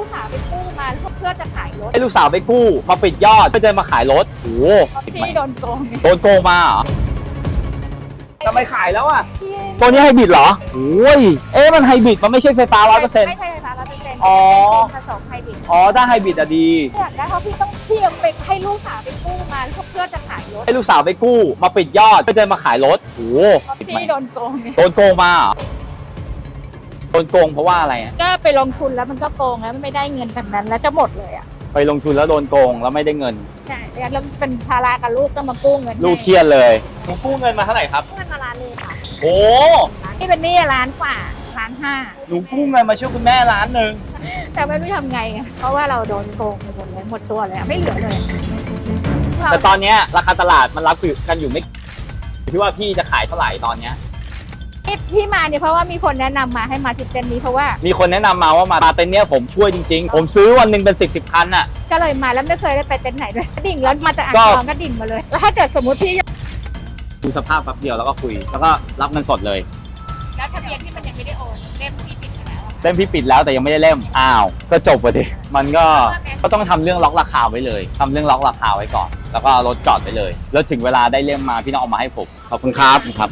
ลูกสาวไปกู้มาเพื่อจะขายรถให้ลูกสาวไปกู้มาปิดยอดเพื่อจะมาขายรถโอ้โหพี่โดนโกงไงโดนโกงมาเหรอทำไมขายแล้วอะ พี่ตัวนี้ไฮบริดเหรอโอ้ย เอ๊ะมันไฮบริดมันไม่ใช่ไฟฟ้าร้อยเปอร์เซ็นต์ ไม่ใช่ไฟฟ้าร้อยเปอร์เซ็นต์อ๋อ เป็นผสมไฮบริดอ๋อถ้าไฮบริดอะดี อยากได้เพราะพี่ต้องพี่ยังไปให้ลูกสาวไปกู้มาเพื่อจะขายรถให้ลูกสาวไปกู้มาปิดยอดเพื่อจะมาขายรถโอ้โหเพราะพี่โดนโกงไงโดนโกงมาเหรอ โดนโกงเพราะว่าอะไรอะก็ไปลงทุนแล้วมันก็โกงแล้วมันไม่ได้เงินแบบนั้น แล้วจะหมดเลยอะไปลงทุนแล้วโดนโกงแล้วไม่ได้เงินใช่แล้วเป็นภาระกับลูกต้องมากู้เงินลูกเครียดเลยหนูกู้เงินมาเท่าไหร่ครับเงินมาล้านเลยค่ะโอ้นี่เป็นหนี้ล้านกว่าล้านห้าหนูกู้เงินมาช่วยคุณแม่ล้านหนึ่งแต่ไม่รู้ทำไงไงเพราะว่าเราโดนโกงไปหมดเลยหมดตัวเลยอะไม่เหลือเลยเราแต่ตอนเนี้ยราคาตลาดมันรับกันอยู่ไม่อยู่ที่ว่าพี่จะขายเท่าไหร่ตอนเนี้ย ที่ที่มาเนี่ยเพราะว่ามีคนแนะนำมาให้มาที่เต็นท์นี้เพราะว่ามีคนแนะนำมาว่ามามาเต็นท์เนี้ยผมช่วยจริงๆ ผมซื้อวันหนึ่งเป็นสิบสิบคันน่ะ ก็เลยมาแล้วไม่เคยได้ไปเต็นท์ไหนด้วยดิ่งรถมาจากอ่างก็ทองก็ดิ่งมาเลย แล้วถ้าเกิดสมมติพี่ดูสภาพแป๊บเดียวแล้วก็คุย แล้วก็รับเงินสดเลย แล้วทะเบียนที่มันยังไม่ได้โอนเล่มที่ติดอยู่แล้วอะเล่มพี่ปิดแล้วแต่ยังไม่ได้เล่ม อ้าว ก็จบไปดิ มันก็ก็ต้องทำเรื่องล็อกราคาไว้เลยทำเรื่องล็อกราคาไว้ก่อน แล้วก็เอารถจอดไปเลย แล้วถึงเวลาได้เล่มมาพี่ต้องเอามาให้ผม ขอบคุณครับครับ